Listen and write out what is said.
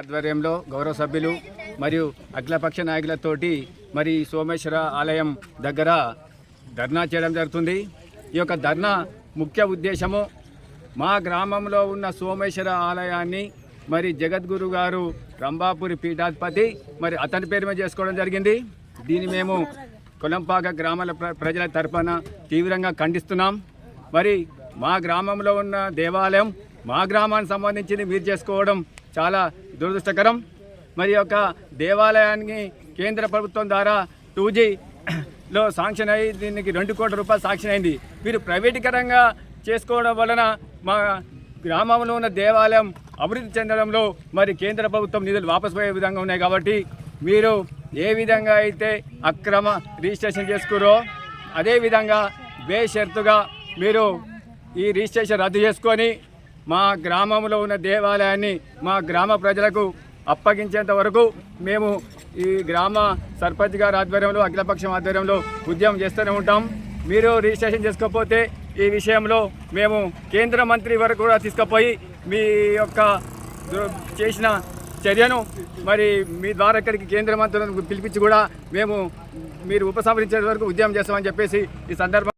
ఆధ్వర్యంలో గౌరవ సభ్యులు మరియు అఖిలపక్ష నాయకులతోటి మరి సోమేశ్వర ఆలయం దగ్గర ధర్నా చేయడం జరుగుతుంది. ఈ యొక్క ధర్నా ముఖ్య ఉద్దేశము మా గ్రామంలో ఉన్న సోమేశ్వర ఆలయాన్ని మరి జగద్గురు గారు రంభాపురి పీఠాధిపతి మరి అతని పేరు మీద చేసుకోవడం జరిగింది. దీన్ని మేము కొలంపాక గ్రామాల ప్ర ప్రజల తరఫున తీవ్రంగా ఖండిస్తున్నాం. మరి మా గ్రామంలో ఉన్న దేవాలయం మా గ్రామానికి సంబంధించింది మీరు చేసుకోవడం చాలా దురదృష్టకరం. మరి యొక్క దేవాలయానికి కేంద్ర ప్రభుత్వం ద్వారా టూ లో శాంక్షన్ అయ్యి దీనికి రెండు కోట్ల రూపాయలు శాంక్షన్ అయింది. మీరు ప్రైవేటీకరంగా చేసుకోవడం వలన మా గ్రామంలో ఉన్న దేవాలయం అభివృద్ధి చెందడంలో మరి కేంద్ర ప్రభుత్వం నిధులు వాపసు పోయే విధంగా ఉన్నాయి కాబట్టి మీరు ఏ విధంగా అయితే అక్రమ రిజిస్ట్రేషన్ చేసుకురో అదేవిధంగా బేషరతుగా మీరు ఈ రిజిస్ట్రేషన్ రద్దు చేసుకొని మా గ్రామంలో ఉన్న దేవాలయాన్ని మా గ్రామ ప్రజలకు అప్పగించేంత వరకు మేము ఈ గ్రామ సర్పంచ్ గారి ఆధ్వర్యంలో అఖిలపక్షం ఆధ్వర్యంలో ఉద్యమం చేస్తూనే ఉంటాం. మీరు రిజిస్ట్రేషన్ చేసుకోకపోతే ఈ విషయంలో మేము కేంద్ర మంత్రి వరకు కూడా తీసుకుపోయి మీ యొక్క చేసిన చర్యను మరి మీ ద్వారా ఇక్కడికి కేంద్ర మంత్రులను పిలిపించి కూడా మేము మీరు ఉపసంహరించే వరకు ఉద్యమం చేస్తామని చెప్పేసి ఈ సందర్భం